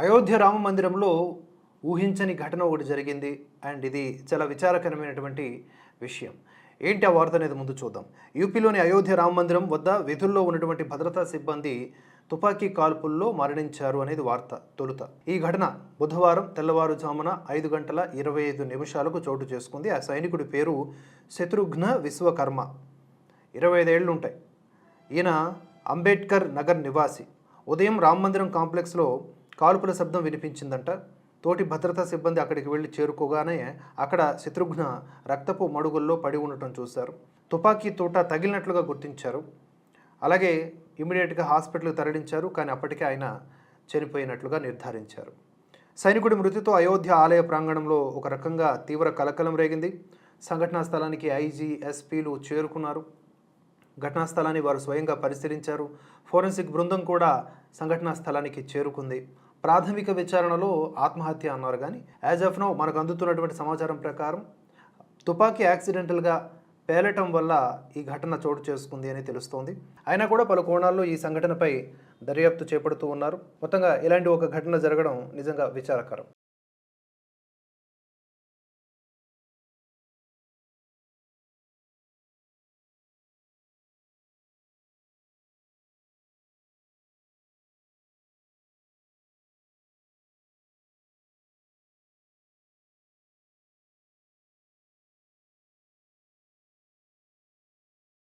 అయోధ్య రామ మందిరంలో ఊహించని ఘటన ఒకటి జరిగింది. అండ్ ఇది చాలా విచారకరమైనటువంటి విషయం. ఏంటి ఆ వార్త అనేది ముందు చూద్దాం. యూపీలోని అయోధ్య రామ మందిరం వద్ద విధుల్లో ఉన్నటువంటి భద్రతా సిబ్బంది తుపాకీ కాల్పుల్లో మరణించారు అనేది వార్త తొలుత. ఈ ఘటన బుధవారం తెల్లవారుజామున ఐదు గంటల ఇరవై ఐదు నిమిషాలకు చోటు చేసుకుంది. ఆ సైనికుడి పేరు శత్రుఘ్న విశ్వకర్మ. ఇరవై ఐదేళ్ళు ఉంటాయి. ఈయన అంబేద్కర్ నగర్ నివాసి. ఉదయం రామ మందిరం కాంప్లెక్స్లో కాల్పుల శబ్దం వినిపించిందంట. తోటి భద్రతా సిబ్బంది అక్కడికి వెళ్ళి చేరుకోగానే అక్కడ శత్రుఘ్న రక్తపు మడుగుల్లో పడి ఉండటం చూశారు. తుపాకీ తోట తగిలినట్లుగా గుర్తించారు. అలాగే ఇమీడియట్గా హాస్పిటల్కి తరలించారు. కానీ అప్పటికే ఆయన చనిపోయినట్లుగా నిర్ధారించారు. సైనికుడి మృతితో అయోధ్య ఆలయ ప్రాంగణంలో ఒక రకంగా తీవ్ర కలకలం రేగింది. సంఘటనా స్థలానికి ఐజీ ఎస్పీలు చేరుకున్నారు. ఘటనా స్థలాన్ని వారు స్వయంగా పరిశీలించారు. ఫోరెన్సిక్ బృందం కూడా సంఘటనా స్థలానికి చేరుకుంది. ప్రాథమిక విచారణలో ఆత్మహత్య అన్నారు కానీ యాజ్ ఆఫ్ నౌ మనకు అందుతున్నటువంటి సమాచారం ప్రకారం తుపాకీ యాక్సిడెంటల్గా పేలటం వల్ల ఈ ఘటన చోటు చేసుకుంది అని తెలుస్తోంది. అయినా కూడా పలు కోణాల్లో ఈ సంఘటనపై దర్యాప్తు చేపడుతూ ఉన్నారు. మొత్తంగా ఇలాంటి ఒక ఘటన జరగడం నిజంగా విచారకరం.